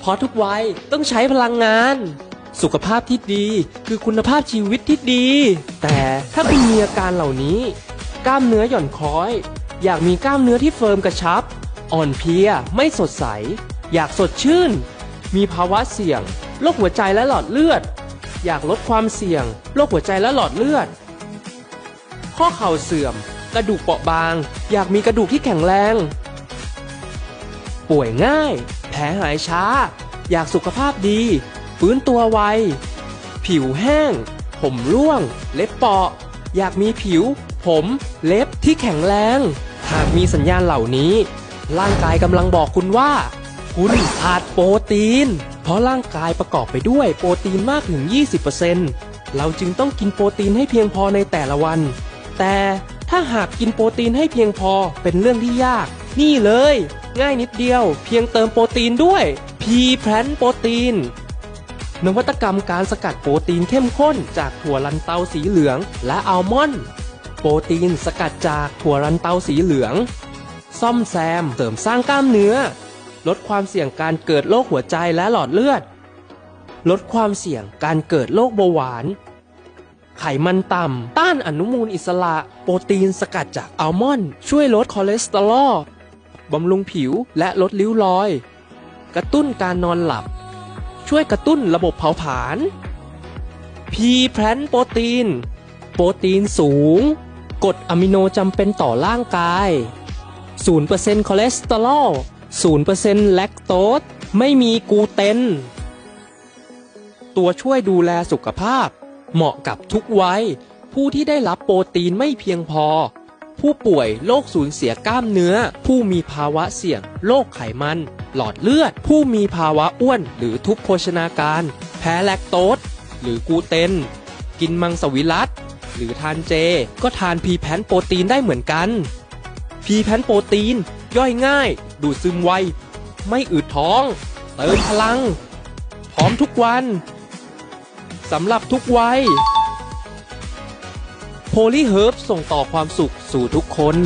เพราะทุกวัยต้องใช้พลังงาน สุขภาพที่ดีคือคุณภาพชีวิตที่ดี แต่ถ้าคุณมีอาการเหล่านี้ กล้ามเนื้อหย่อนคล้อย อยากมีกล้ามเนื้อที่เฟิร์มกระชับ อ่อนเพลียไม่สดใส อยากสดชื่น มีภาวะเสี่ยงโรคหัวใจและหลอดเลือด อยากลดความเสี่ยงโรคหัวใจและหลอดเลือด ข้อเข่าเสื่อม กระดูกเปราะบาง อยากมีกระดูกที่แข็งแรง ป่วยง่าย แผลหายช้า อยากสุขภาพดี ฟื้นตัวไว ผิวแห้ง ผมร่วง เล็บเปราะ อยากมีผิว ผม เล็บที่แข็งแรง หากมีสัญญาณเหล่านี้ ร่างกายกำลังบอกคุณว่า คุณขาดโปรตีน เพราะร่างกายประกอบไปด้วยโปรตีนมากถึง 20%เราจึงต้องกินโปรตีนให้เพียงพอในแต่ละวัน แต่ ถ้าหากกินโปรตีนให้เพียงพอเป็นเรื่องที่ยาก นี่เลย ง่ายนิดเดียว เพียงเติมโปรตีนด้วย p ีแพนโปรตีนนวัตกรรมการสกัดโปรตีนเข้มข้นจากถั่วลันเตาสีเหลืองและอัลมอนด์โปรตีนสกัดจากถั่วลันเตาสีเหลือง ซ่อมแซมเสริมสร้างกล้ามเนื้อ ลดความเสี่ยงการเกิดโรคหัวใจและหลอดเลือด ลดความเสี่ยงการเกิดโรคเบาหวาน ไขมันต่ำ ต้านอนุมูลอิสระ โปรตีนสกัดจากอัลมอนด์ ช่วยลดคอเลสเตอรอล บำรุงผิวและลดริ้วรอย กระตุ้นการนอนหลับ ช่วยกระตุ้นระบบเผาผลาญพีแพลนโปรตีน โปรตีนสูงกรดอะมิโนจำเป็นต่อร่างกาย 0%คอเลสเตอรอล 0%แลคโตส ไม่มีกูเตน ตัวช่วยดูแลสุขภาพ เหมาะกับทุกวัย ผู้ที่ได้รับโปรตีนไม่เพียงพอ ผู้ป่วยโรคสูญเสียกล้ามเนื้อ ผู้มีภาวะเสี่ยงโรคไขมัน หลอดเลือด ผู้มีภาวะอ้วน หรือทุพโภชนาการ แพ้แลคโตสหรือกูเตน กินมังสวิรัตหรือทานเจ ก็ทานพีแพนโปรตีนได้เหมือนกัน พีแพนโปรตีน ย่อยง่าย ดูดซึมไว ไม่อืดท้อง เติมพลัง พร้อมทุกวัน สำหรับทุกวัยโพลีเฮิร์บส่งต่อความสุขสู่ทุกคน